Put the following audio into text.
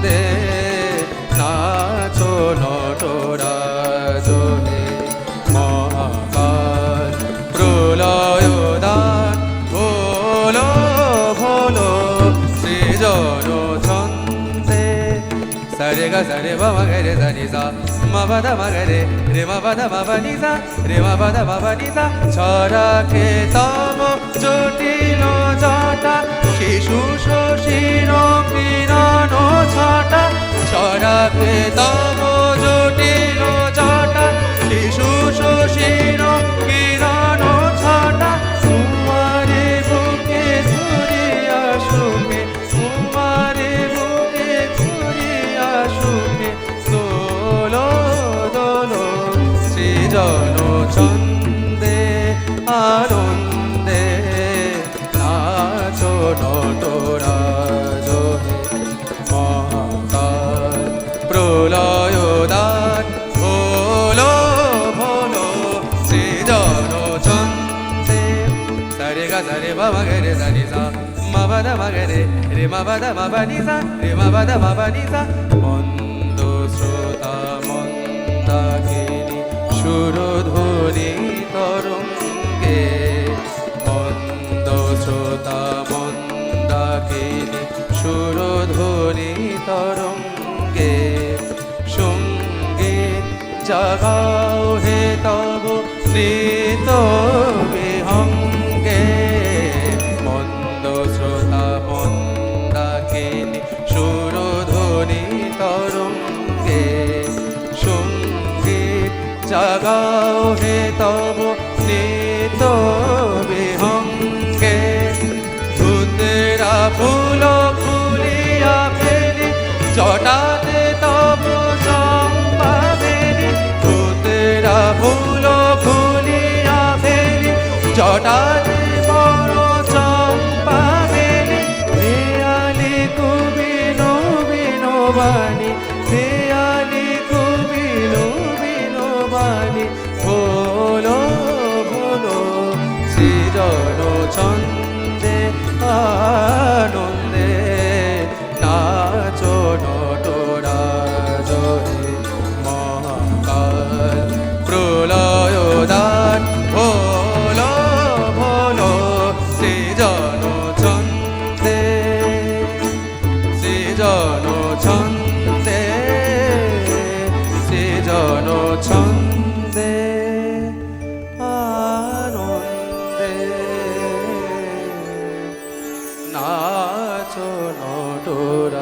আনন্দে নাচো নটরাজনে মহাকাল প্রলয়দান ভোলো ভোলো সৃজন ছন্দে সরে গা, সরে বাবা গরে ধনি সা মাবাদ মাগরে রে মাবাদ মাবানি সা, রে মাবাদ মাবানি সা ছড়া কে তম জটিল জটা, শিশু tava সরে গা সরে বাবা গরে সরি সা মা বাদা মা গরে রে মা বাদা মা বানি সা রে মা বাদা মা বানি সা মন্দ শ্রোতা মন্দাকিনী সুরধ্বনি তরঙ্গে মন্দ শ্রোতা মন্দাকিনী সুরধ্বনি তরঙ্গে সংগীত জাগাও হে তব নৃত জাগাও হে তব নিত বিহঙ্গে। ভূতেরা ফুল ফুলিয়া ফেলি চটাতে তব চম্পা ভূতেরা ফুল ফুলিয়া ফেলি, জটাতে নটরাজ